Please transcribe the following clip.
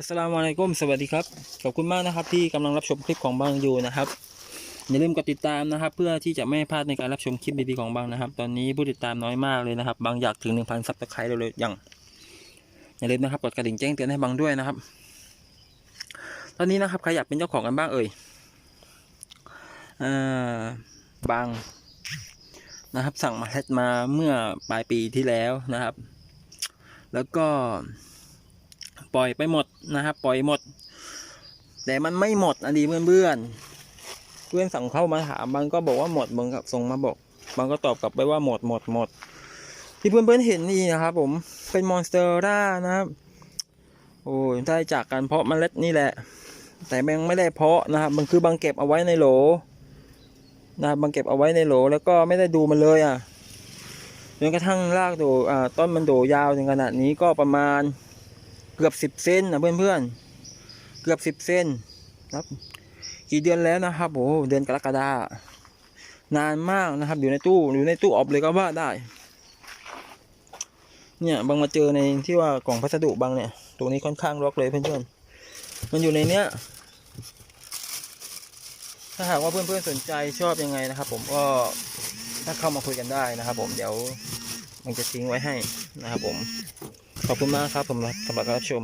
อัสลามุอะลัยกุมสวัสดีครับ ขอบคุณมากนะครับที่กำลังรับชมคลิปของบางอยู่นะครับ อย่าลืมกดติดตามนะครับ เพื่อที่จะไม่พลาดในการรับชมคลิปดีๆของบางนะครับ ตอนนี้ผู้ติดตามน้อยมากเลยนะครับ บางอยากถึง 1,000ซับสไครต์เร็วๆอย่าง อย่าลืมนะครับกดกระดิ่งแจ้งเตือนให้บางด้วยนะครับ ตอนนี้นะครับใครอยากเป็นเจ้าของกันบ้างเอ่ยอบางนะครับ สั่งมาเล็ดมาเมื่อปลายปีที่แล้วนะครับ แล้วก็ ล่อยไปหมดนะครับ ปล่อยหมด แต่มันไม่หมดอดีเพื่อนเพื่อนเพื่อนสั่งเข้ามาถามบางก็บอกว่าหมดบางก็ส่งมาบอกบางก็ตอบกลับไปว่าหมดหมดหมด ที่เพื่อนเพื่อนเห็นนี่นะครับ ผมเป็นมอนสเตอร่านะครับ โอ้ยได้จากการเพาะเมล็ดนี่แหละ แต่ยังไม่ได้เพาะนะครับมันคือบางเก็บเอาไว้ในโหลนะครับบางเก็บเอาไว้ในโหลแล้วก็ไม่ได้ดูมันเลยอะจนกระทั่งรากโดอ่าต้นมันโดยาวถึงขนาดนี้ก็ประมาณ เกือบสิบเซนนะเพื่อนเพื่อนๆเกือบสิบเซนครับ กี่เดือนแล้วนะครับโอ้เดือนกรกฎานานมากนะครับ อยู่ในตู้อยู่ในตู้ออบเลยก็ว่าได้ เนี่ยบางมาเจอในที่ว่ากล่องพัสดุบางเนี่ย ตรงนี้ค่อนข้างรกเลยเพื่อนๆมันอยู่ในเนี้ยถ้าหากว่าเพื่อนๆสนใจชอบยังไงนะครับ ผมก็ถ้าเข้ามาคุยกันได้นะครับ ผมเดี๋ยวมันจะทิ้งไว้ให้นะครับผม ขอบคุณมากครับผมสำหรับการรับชม